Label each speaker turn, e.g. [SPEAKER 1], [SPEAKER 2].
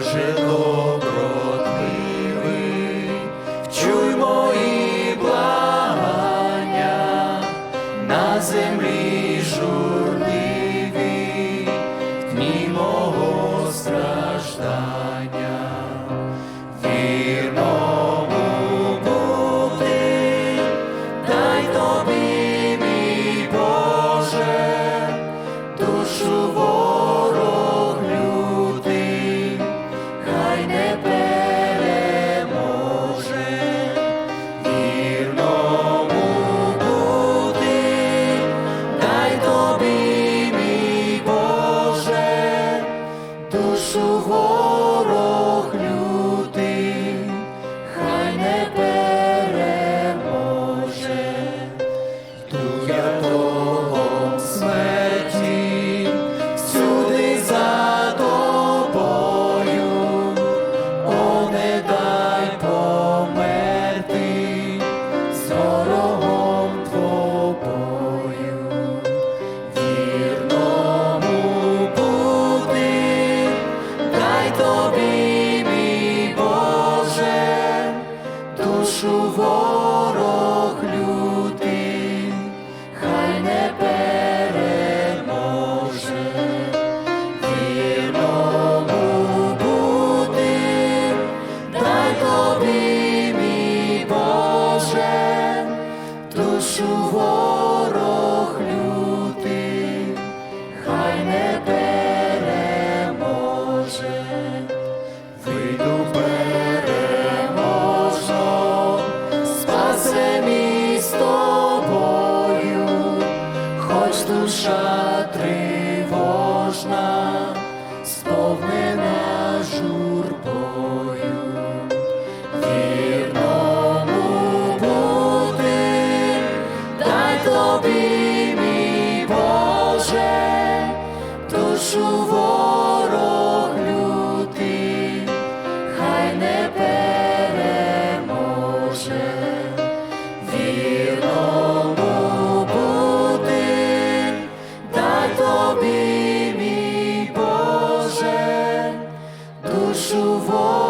[SPEAKER 1] Боже добротливий, чуй мої благання на землі журні. Ось душа тривожна, сповнена журбою, вірному бути, дай тобі, мій Боже, душу волю. chuvoso.